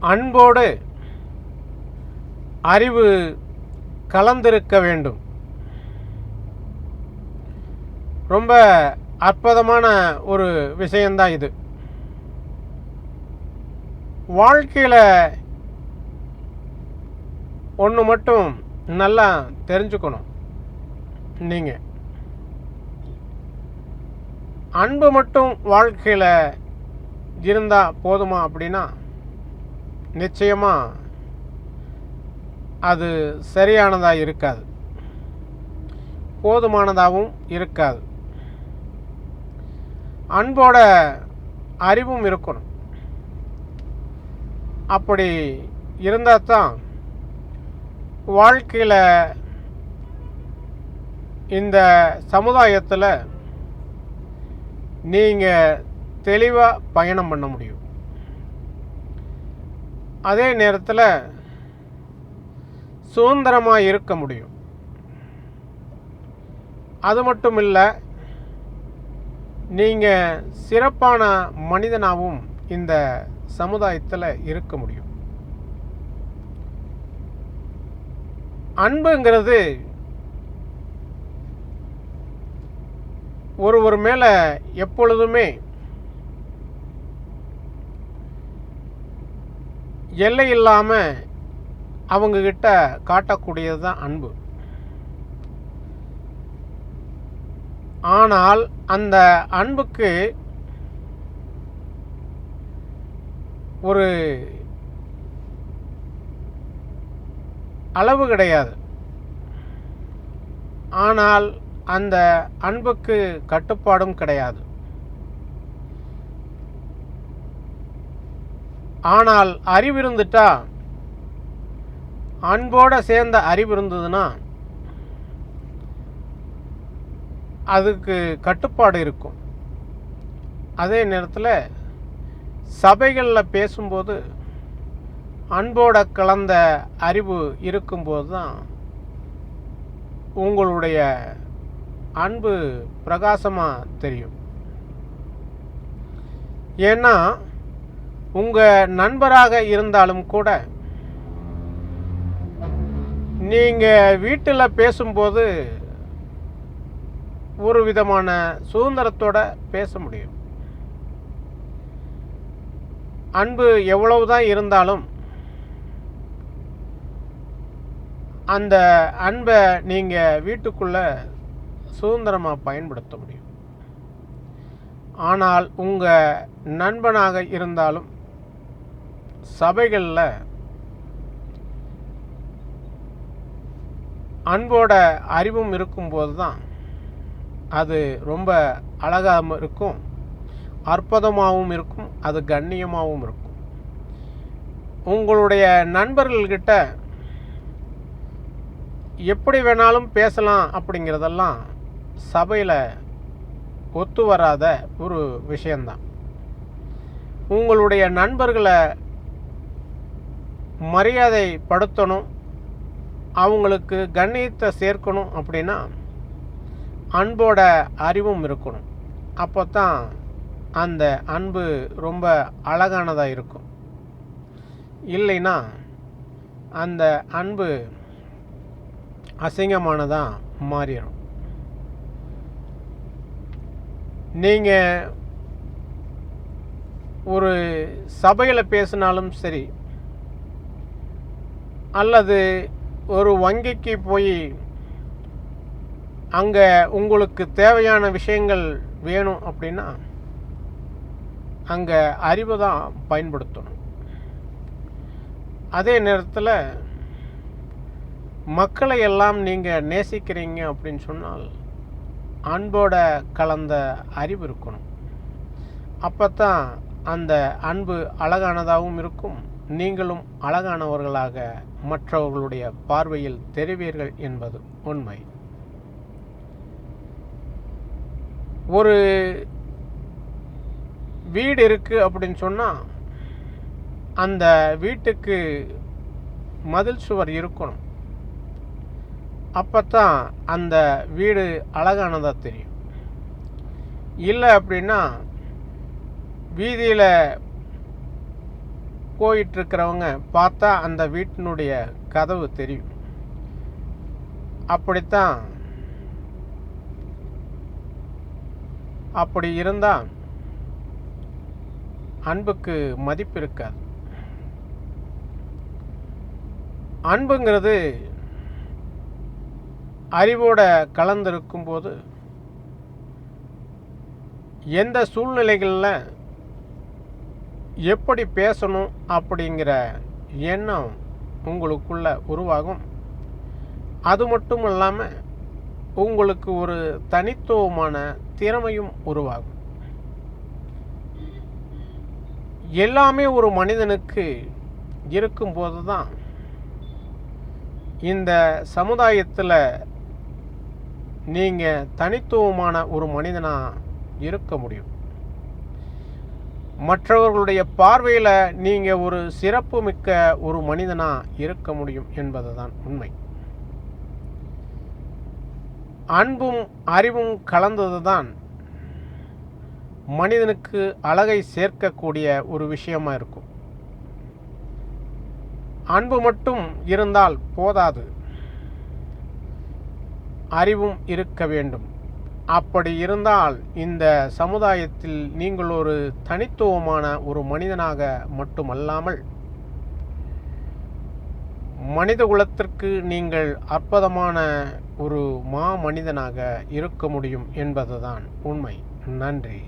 அன்போடு அறிவு கலந்திருக்க வேண்டும். ரொம்ப அற்புதமான ஒரு விஷயந்தான் இது. வாழ்க்கையில் ஒன்று மட்டும் நல்லா தெரிஞ்சுக்கணும் நீங்கள் அன்பு மட்டும் வாழ்க்கையில் இருந்தால் போதுமா அப்படின்னா நிச்சயமாக அது சரியானதாக இருக்காது. போதுமானதாகவும் இருக்காது. அன்போட அறிவும் இருக்கணும். அப்படி இருந்தால் தான் வாழ்க்கையில் இந்த சமுதாயத்தில் நீங்கள் தெளிவாக பயணம் பண்ண முடியும். அதே நேரத்தில் சுதந்திரமாக இருக்க முடியும். அது மட்டும் இல்லை நீங்கள் சிறப்பான மனிதனாகவும் இந்த சமுதாயத்தில் இருக்க முடியும். அன்புங்கிறது ஒருவர் மேலே எப்பொழுதுமே எல்லை இல்லாமல் அவங்கக்கிட்ட காட்டக்கூடியது தான் அன்பு. ஆனால் அந்த அன்புக்கு ஒரு அளவு கிடையாது. ஆனால் அந்த அன்புக்கு கட்டுப்பாடும் கிடையாது. ஆனால் அறிவு இருந்துட்டா அன்போட சேர்ந்த அறிவு இருந்ததுன்னா அதுக்கு கட்டுப்பாடு இருக்கும். அதே நேரத்தில் சபைகளில் பேசும்போது அன்போட கலந்த அறிவு இருக்கும்போது தான் உங்களுடைய அன்பு பிரகாசமாக தெரியும். ஏன்னா உங்கள் நண்பராக இருந்தாலும் கூட நீங்கள் வீட்டில் பேசும்போது ஒரு விதமான சுதந்திரத்தோட பேச முடியும். அன்பு எவ்வளவுதான் இருந்தாலும் அந்த அன்பை நீங்கள் வீட்டுக்குள்ளே சுதந்திரமாக பயன்படுத்த முடியும். ஆனால் உங்கள் நண்பனாக இருந்தாலும் சபைகளில் அன்போட அறிவும் இருக்கும்போது தான் அது ரொம்ப அழகாகவும் இருக்கும். அற்புதமாகவும் இருக்கும். அது கண்ணியமாகவும் இருக்கும். உங்களுடைய நண்பர்கள்கிட்ட எப்படி வேணாலும் பேசலாம் அப்படிங்கிறதெல்லாம் சபையில் ஒத்து வராத ஒரு விஷயந்தான் உங்களுடைய நண்பர்களை மரியாதை படுத்தணும் அவங்களுக்கு கண்ணியத்தை சேர்க்கணும் அப்படின்னா அன்போட அறிவும் இருக்கணும். அப்போ தான் அந்த அன்பு ரொம்ப அழகானதாக இருக்கும். இல்லைன்னா அந்த அன்பு அசிங்கமானதாக மாறிடும். நீங்கள் ஒரு சபையில் பேசினாலும் சரி அல்லது ஒரு வங்கிக்கு போய் அங்கே உங்களுக்கு தேவையான விஷயங்கள் வேணும் அப்படின்னா அங்கே அறிவை தான் பயன்படுத்தணும். அதே நேரத்தில் மக்களை எல்லாம் நீங்கள் நேசிக்கிறீங்க அப்படின்னு சொன்னால் அன்போட கலந்த அறிவு இருக்கணும். அப்போ தான் அந்த அன்பு அழகானதாகவும் இருக்கும். நீங்களும் அழகானவர்களாக மற்றவர்களுடைய பார்வையில் தெரிவீர்கள் என்பது உண்மை. ஒரு வீடு இருக்குது அப்படின்னு சொன்னால் அந்த வீட்டுக்கு மதில் சுவர் இருக்கணும். அப்போ தான் அந்த வீடு அழகானதாக தெரியும். இல்லை அப்படின்னா வீதியில் போயிட்டு இருக்கிறவங்க பார்த்தா அந்த வீட்டினுடைய கதவு தெரியும். அப்படித்தான். அப்படி இருந்தால் அன்புக்கு மதிப்பு இருக்காது. அன்புங்கிறது அறிவோட கலந்திருக்கும் போது எந்த சூழ்நிலைகளில் எப்படி பேசணும் அப்படிங்கிற எண்ணம் உங்களுக்குள்ள உருவாகும். அது மட்டும் இல்லாமல் உங்களுக்கு ஒரு தனித்துவமான திறமையும் உருவாகும். எல்லாமே ஒரு மனிதனுக்கு இருக்கும்போது தான் இந்த சமுதாயத்தில் நீங்கள் தனித்துவமான ஒரு மனிதனாக இருக்க முடியும். மற்றவர்களுடைய பார்வையில் நீங்கள் ஒரு சிறப்பு மிக்க ஒரு மனிதனாக இருக்க முடியும் என்பது தான் உண்மை. அன்பும் அறிவும் கலந்தது தான் மனிதனுக்கு அழகை சேர்க்கக்கூடிய ஒரு விஷயமாக இருக்கும். அன்பு மட்டும் இருந்தால் போதாது. அறிவும் இருக்க வேண்டும். அப்படி இருந்தால் இந்த சமுதாயத்தில் நீங்கள் ஒரு தனித்துவமான ஒரு மனிதனாக மட்டுமல்லாமல் மனித குலத்திற்கு நீங்கள் அற்புதமான ஒரு மா மனிதனாக இருக்க முடியும் என்பதுதான் உண்மை. நன்றி.